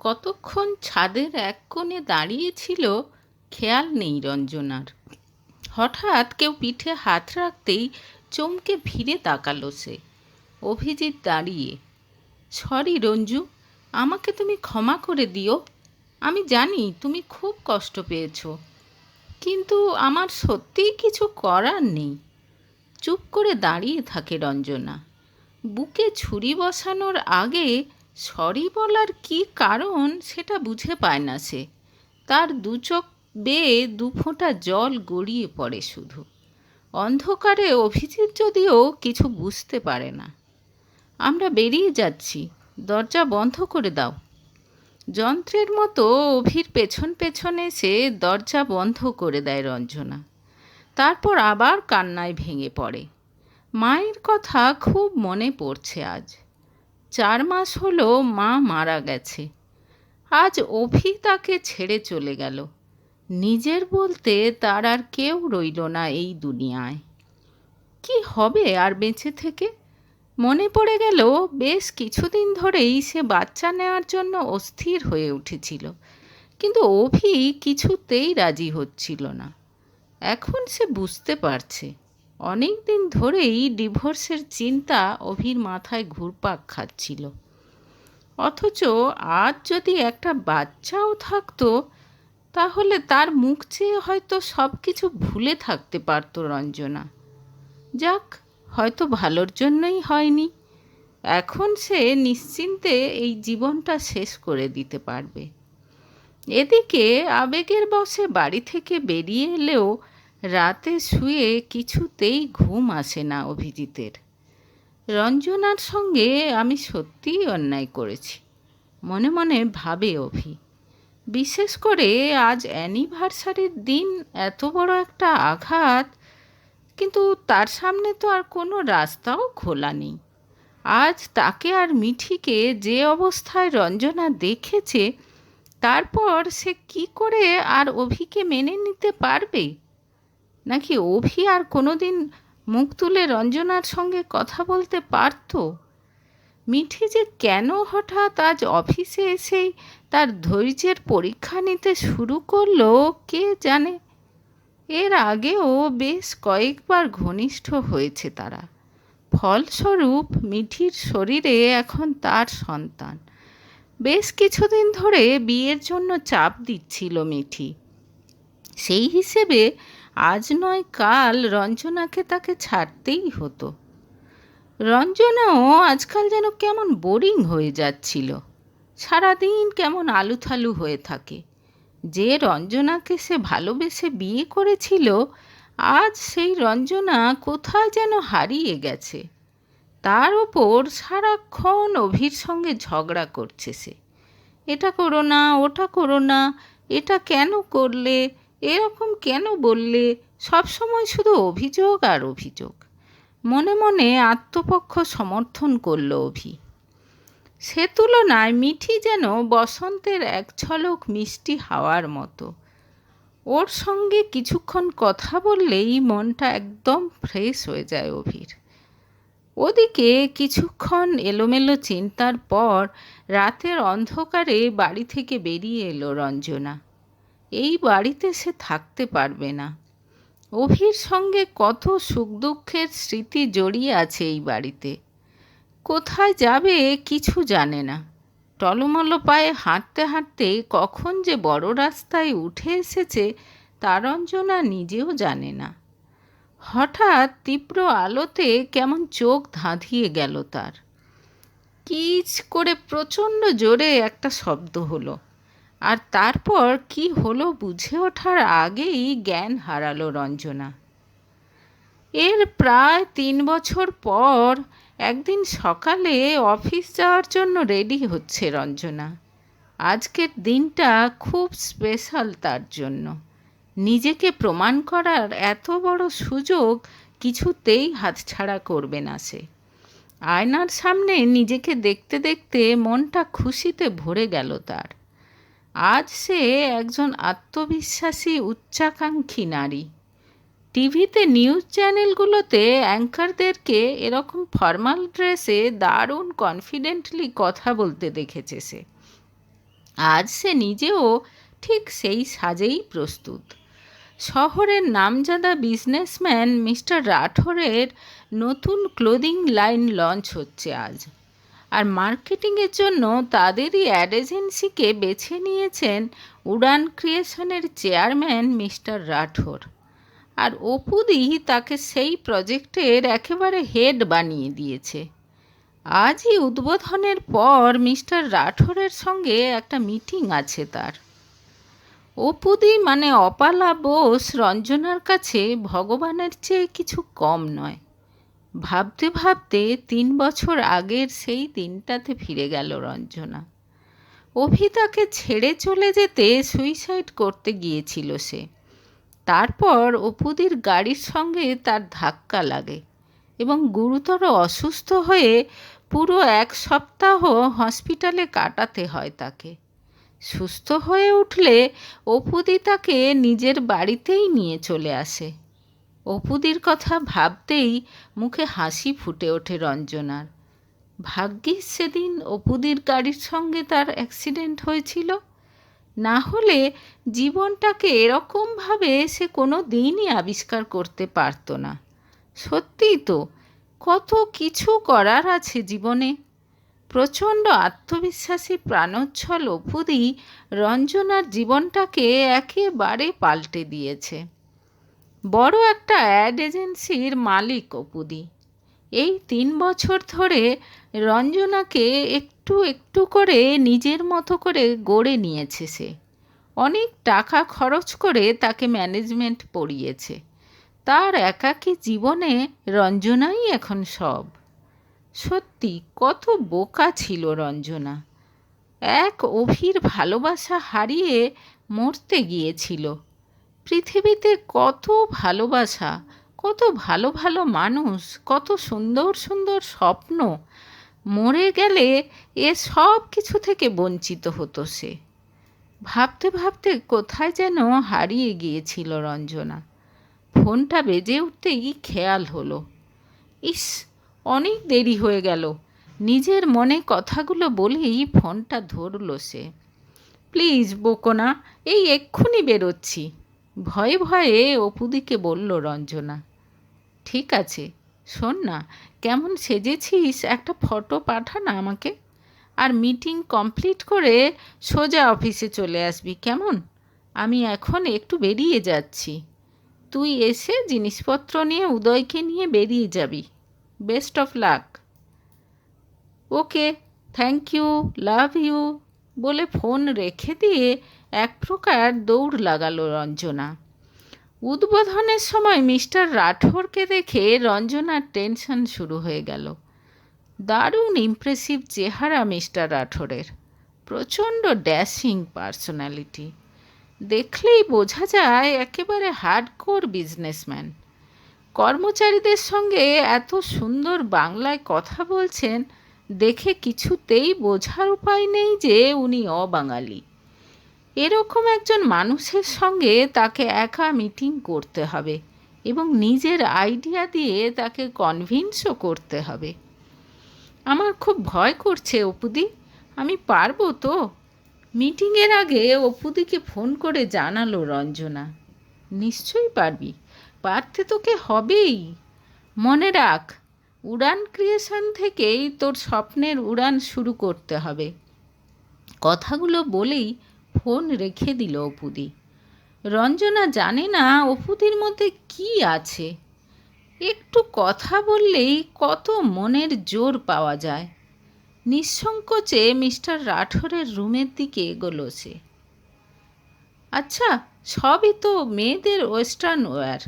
কতক্ষণ ছাদের এক কোণে দাঁড়িয়েছিল খেয়াল নেই রঞ্জনার। হঠাৎ কেউ পিঠে হাত রাখতেই চমকে ভিড়ে তাকালো সে। অভিজিৎ দাঁড়িয়ে, সরি রঞ্জু, আমাকে তুমি ক্ষমা করে দিও। আমি জানি তুমি খুব কষ্ট পেয়েছ, কিন্তু আমার সত্যিই কিছু করার নেই। চুপ করে দাঁড়িয়ে থাকে রঞ্জনা। বুকে ছুরি বসানোর আগে সরি বলার কি কারণ সেটা বুঝে পায় না সে। তার দু চোখ বেয়ে দু ফোঁটা জল গড়িয়ে পড়ে শুধু। অন্ধকারে অভিজিৎ যদিও কিছু বুঝতে পারে না। আমরা বেরিয়ে যাচ্ছি, দরজা বন্ধ করে দাও। যন্ত্রের মতো অভির পেছন পেছন এসে দরজা বন্ধ করে দেয় রঞ্জনা। তারপর আবার কান্নায় ভেঙে পড়ে। মায়ের কথা খুব মনে পড়ছে আজ। চার মাস হলো মা মারা গেছে। আজ অভি তাকে ছেড়ে চলে গেল। নিজের বলতে তার আর কেউ রইল না এই দুনিয়ায়। কি হবে আর বেঁচে থেকে? মনে পড়ে গেল বেশ কিছুদিন ধরেই সে বাচ্চা নেওয়ার জন্য অস্থির হয়ে উঠেছিল। কিন্তু অভি কিছুতেই রাজি হচ্ছিল না। এখন সে বুঝতে পারছে। অনেক দিন ধরেই ডিভোর্সের চিন্তা অভির মাথায় ঘুরপাক খাচ্ছিল। অথচ আজ যদি একটা বাচ্চাও থাকতো, তাহলে তার মুখ চেয়ে হয়তো সব কিছু ভুলে থাকতে পারত রঞ্জনা। যাক, হয়তো ভালোর জন্যই হয়নি। এখন সে নিশ্চিন্তে এই জীবনটা শেষ করে দিতে পারবে। এদিকে আবেগের বসে বাড়ি থেকে বেরিয়ে এলেও রাতে শুয়ে কিছুতেই ঘুম আসে না অভিজিতের। রঞ্জনার সঙ্গে আমি সত্যিই অন্যায় করেছি, মনে মনে ভাবে অভি। বিশেষ করে আজ অ্যানিভার্সারির দিন এত বড় একটা আঘাত, কিন্তু তার সামনে তো আর কোনো রাস্তাও খোলা নেই। আজ তাকে আর মিঠিকে যে অবস্থায় রঞ্জনা দেখেছে, তারপর সে কি করে আর অভিকে মেনে নিতে পারবে? নাকি অভি আর কোনো দিন মুখ তুলে রঞ্জনার সঙ্গে কথা বলতে পারত? মিঠি যে কেন হঠাৎ আজ অফিসে এসেই তার ধৈর্যের পরীক্ষা নিতে শুরু করল, কে জানে? এর আগেও বেশ কয়েকবার ঘনিষ্ঠ হয়েছে তারা। ফলস্বরূপ মিঠির শরীরে এখন তার সন্তান। বেশ কিছুদিন ধরে বিয়ের জন্য চাপ দিচ্ছিল মিঠি। সেই হিসেবে আজ নয়, কাল রঞ্জনাকে তাকে ছাড়তেই হতো। রঞ্জনাও আজকাল যেন কেমন বোরিং হয়ে যাচ্ছিল। সারাদিন কেমন আলুথালু হয়ে থাকে। যে রঞ্জনাকে সে ভালোবেসে বিয়ে করেছিল, আজ সেই রঞ্জনা কোথায় যেন হারিয়ে গেছে। তার ওপর সারাক্ষণ অভির সঙ্গে ঝগড়া করছে সে। এটা করো না, ওটা করো না, এটা কেন করলে? এরকম কেন বললে? সবসময় শুধু অভিযোগ আর অভিযোগ। মনে মনে আত্মপক্ষ সমর্থন করল অভি। সে তুলনায় মিঠি যেন বসন্তের এক ঝলক মিষ্টি হাওয়ার মতো। ওর সঙ্গে কিছুক্ষণ কথা বললেই মনটা একদম ফ্রেশ হয়ে যায় অভির। ওদিকে কিছুক্ষণ এলোমেলো চিন্তার পর রাতের অন্ধকারে বাড়ি থেকে বেরিয়ে এলো রঞ্জনা। এই বাড়িতে সে থাকতে পারবে না। অভির সঙ্গে কত সুখ দুঃখের স্মৃতি জড়িয়ে আছে এই বাড়িতে। কোথায় যাবে কিছু জানে না। টলমলো পায়ে হাঁটতে হাঁটতে কখন যে বড় রাস্তায় উঠে এসেছে তার অঞ্জনা নিজেও জানে না। হঠাৎ তীব্র আলোতে কেমন চোখ ধাঁধিয়ে গেল তার। কিচ করে প্রচণ্ড জোরে একটা শব্দ হলো। আর তারপর কি হলো বুঝে ওঠার আগেই জ্ঞান হারালো রঞ্জনা। এর প্রায় তিন বছর পর একদিন সকালে অফিস যাওয়ার জন্য রেডি হচ্ছে রঞ্জনা। আজকের দিনটা খুব স্পেশাল তার জন্য। নিজেকে প্রমাণ করার এত বড় সুযোগ কিছুতেই হাতছাড়া করবে না সে। আয়নার সামনে নিজেকে দেখতে দেখতে মনটা খুশিতে ভরে গেল তার। আজ সে একজন আত্মবিশ্বাসী, উচ্চাকাঙ্ক্ষী নারী। টিভিতে নিউজ চ্যানেলগুলোতে অ্যাঙ্কারদেরকে এরকম ফর্মাল ড্রেসে দারুণ কনফিডেন্টলি কথা বলতে দেখেছে সে। আজ সে নিজেও ঠিক সেই সাজেই প্রস্তুত। শহরের নামজাদা বিজনেসম্যান মিস্টার রাঠোরের নতুন ক্লোদিং লাইন লঞ্চ হচ্ছে আজ। মার্কেটিংয়ের জন্য তাদেরই অ্যাড এজেন্সিকে বেছে নিয়েছেন উড়ান ক্রিয়েশনের চেয়ারম্যান মিস্টার রাঠোর। আর অপুদি তাকে সেই প্রজেক্টের একেবারে হেড বানিয়ে দিয়েছে। আজই উদ্বোধনের পর মিস্টার রাঠোরের সঙ্গে একটা মিটিং আছে তার। অপুদি মানে অপালা বোস রঞ্জনার কাছে ভগবানের চেয়ে কিছু কম নয়। ভাবতে ভাবতে তিন বছর আগের সেই দিনটাতে ফিরে গেল রঞ্জনা। অভি তাকে ছেড়ে চলে যেতে সুইসাইড করতে গিয়েছিল সে। তারপর অপুদির গাড়ির সঙ্গে তার ধাক্কা লাগে এবং গুরুতর অসুস্থ হয়ে পুরো এক সপ্তাহ হসপিটালে কাটাতে হয় তাকে। সুস্থ হয়ে উঠলে অপুদি তাকে নিজের বাড়িতেই নিয়ে চলে আসে। অপুদির কথা ভাবতেই মুখে হাসি ফুটে ওঠে রঞ্জনার। ভাগ্যিস সেদিন অপুদির গাড়ির সঙ্গে তার অ্যাক্সিডেন্ট হয়েছিল। না হলে জীবনটাকে এরকমভাবে সে কোনো দিনই আবিষ্কার করতে পারত না। সত্যিই তো, কত কিছু করার আছে জীবনে। প্রচণ্ড আত্মবিশ্বাসী প্রাণোচ্ছল অপুদি রঞ্জনার জীবনটাকে একেবারে পাল্টে দিয়েছে। বড় একটা অ্যাড এজেন্সির মালিক অপুদি। এই তিন বছর ধরে রঞ্জনাকে একটু একটু করে নিজের মতো করে গড়ে নিয়েছে সে। অনেক টাকা খরচ করে তাকে ম্যানেজমেন্ট পড়িয়েছে। তার একাকী জীবনে রঞ্জনাই এখন সব। সত্যি কত বোকা ছিল রঞ্জনা। এক অভির ভালোবাসা হারিয়ে মরতে গিয়েছিল। পৃথিবীতে কত ভালোবাসা, কত ভালো ভালো মানুষ, কত সুন্দর সুন্দর স্বপ্ন। মরে গেলে এ সব কিছু থেকে বঞ্চিত হতো সে। ভাবতে ভাবতে কোথায় যেন হারিয়ে গিয়েছিল রঞ্জনা। ফোনটা বেজে উঠতেই খেয়াল হলো। ইস, অনেক দেরি হয়ে গেল। নিজের মনে কথাগুলো বলেই ফোনটা ধরল সে। প্লিজ, বোকোনা, এই এক্ষুনি বেরোচ্ছি। ভয়ে ভয়ে অপুদিকে বলল, রঞ্জনা, ঠিক আছে, শোন না, কেমন সেজেছিস? একটা ফটো পাঠা না আমাকে। আর মিটিং কমপ্লিট করে সোজা অফিসে চলে আসবি, কেমন? আমি এখন একটু বেরিয়ে যাচ্ছি। তুই এসে জিনিসপত্র নিয়ে উদয়কে নিয়ে বেরিয়ে যাবি। Best of luck. Okay, thank you, love you. বলে ফোন রেখে দিয়ে এক প্রকার দৌড় লাগালো রঞ্জনা। উদ্বোধনের সময় মিস্টার রাঠোরকে দেখে রঞ্জনার টেনশন শুরু হয়ে গেল। দারুণ ইমপ্রেসিভ চেহারা মিস্টার রাঠোরের। প্রচণ্ড ড্যাশিং পার্সোনালিটি দেখলেই বোঝা যায় একেবারে হার্ডকোর বিজনেসম্যান কর্মচারীদের সঙ্গে এত সুন্দর বাংলায় কথা বলছেন দেখে কিছুতেই বোঝার উপায় নেই যে উনি অবাঙালি। এরকম একজন মানুষের সঙ্গে তাকে একা মিটিং করতে হবে এবং নিজের আইডিয়া দিয়ে তাকে কনভিন্সও করতে হবে। আমার খুব ভয় করছে অপুদি। আমি পারব তো? মিটিংয়ের আগে অপুদিকে ফোন করে জানালো রঞ্জনা। নিশ্চয়ই পারবি। পারতে তোকে হবেই। মনে রাখ উড়ান ক্রিয়েশন থেকেই তোর স্বপ্নের উড়ান শুরু করতে হবে। কথাগুলো বলেই ফোন রেখে দিল অপুদি। রঞ্জনা জানে না অপুদির মধ্যে কি আছে। একটু কথা বললেই কত মনের জোর পাওয়া যায়। নিঃসংকোচে মিস্টার রাঠোরের রুমের দিকে এগোলো সে। আচ্ছা সবই তো মেয়েদের ওয়েস্টার্ন ওয়্যার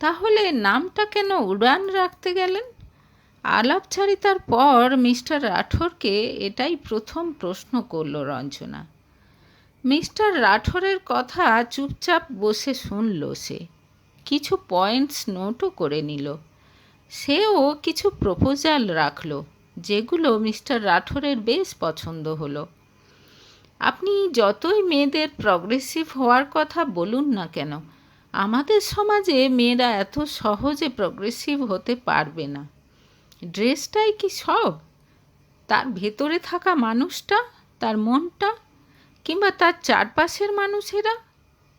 তাহলে নামটা কেন উড়ান রাখতে গেলেন? আলাপচারিতার পর মিস্টার রাঠোরকে এটাই প্রথম প্রশ্ন করল রঞ্জনা। মিস্টার রাঠোরের কথা চুপচাপ বসে শুনল সে। কিছু পয়েন্টস নোটও করে নিল। সেও কিছু প্রপোজাল রাখল, যেগুলো মিস্টার রাঠোরের বেশ পছন্দ হলো। আপনি যতই মেয়েদের প্রগ্রেসিভ হওয়ার কথা বলুন না কেন, আমাদের সমাজে মেয়েরা এত সহজে প্রগ্রেসিভ হতে পারবে না। ড্রেসটাই কি সব? তার ভেতরে থাকা মানুষটা, তার মনটা, কিংবা তার চারপাশের মানুষেরা?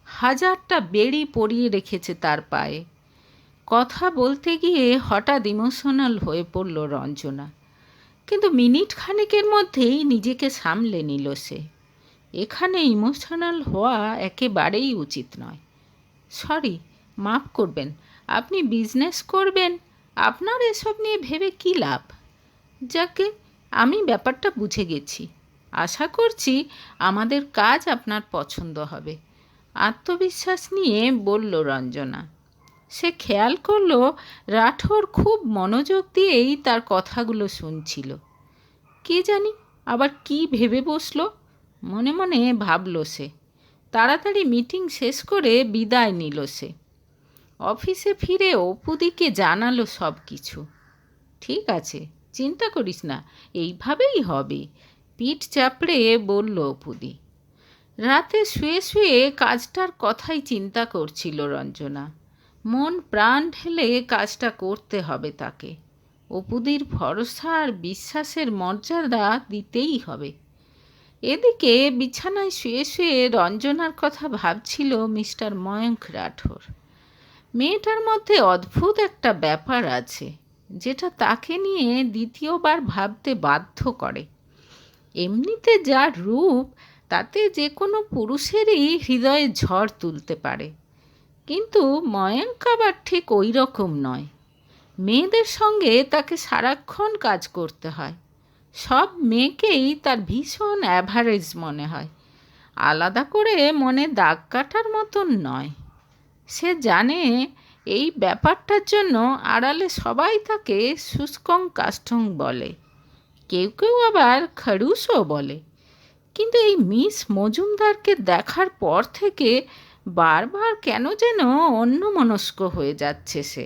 হাজারটা বেড়ি পরিয়ে রেখেছে তার পায়ে। কথা বলতে গিয়ে হঠাৎ ইমোশনাল হয়ে পড়ল রঞ্জনা। কিন্তু মিনিট খানেকের মধ্যেই নিজেকে সামলে নিল সে। এখানে ইমোশনাল হওয়া একেবারেই উচিত নয়। সরি, মাফ করবেন, আপনি বিজনেস করবেন? আপনার এসব নিয়ে ভেবে কী লাভ? যাকে আমি ব্যাপারটা বুঝে গেছি। আশা করছি আমাদের কাজ আপনার পছন্দ হবে। আত্মবিশ্বাস নিয়ে বলল রঞ্জনা। সে খেয়াল করল রাঠোর খুব মনোযোগ দিয়েই তার কথাগুলো শুনছিল। কে জানি আবার কি ভেবে বসল? মনে মনে ভাবলো সে। তাড়াতাড়ি মিটিং শেষ করে বিদায় নিল সে। অফিসে ফিরে অপুদিকে জানালো সব কিছু ঠিক আছে, চিন্তা করিস না, এইভাবেই হবে পিঠ চাপড়ে বলল অপুদি। রাতে শুয়ে শুয়ে কাজটার কথাই চিন্তা করছিল রঞ্জনা। মন প্রাণ ঢেলে কাজটা করতে হবে তাকে। অপুদির ভরসা আর বিশ্বাসের মর্যাদা দিতেই হবে। এদিকে বিছানায় শুয়ে শুয়ে রঞ্জনার কথা ভাবছিল মিস্টার ময়ঙ্ক রাঠোর। মেয়েটার মধ্যে অদ্ভুত একটা ব্যাপার আছে, যেটা তাকে নিয়ে দ্বিতীয়বার ভাবতে বাধ্য করে। এমনিতে যার রূপ, তাতে যে কোনো পুরুষেরই হৃদয়ে ঝড় তুলতে পারে। কিন্তু ময়ঙ্ক আবার ঠিক ওই রকম নয়। মেয়েদের সঙ্গে তাকে সারাক্ষণ কাজ করতে হয়। সব মেয়েকেই তার ভীষণ অ্যাভারেজ মনে হয়। আলাদা করে মনে দাগ কাটার মতন নয়। সে জানে এই ব্যাপারটার জন্য আড়ালে সবাই তাকে শুষ্কং কাষ্ঠং বলে। কেউ কেউ আবার খড়ুসও বলে। কিন্তু এই মিস মজুমদারকে দেখার পর থেকে বারবার কেন যেন অন্যমনস্ক হয়ে যাচ্ছে সে।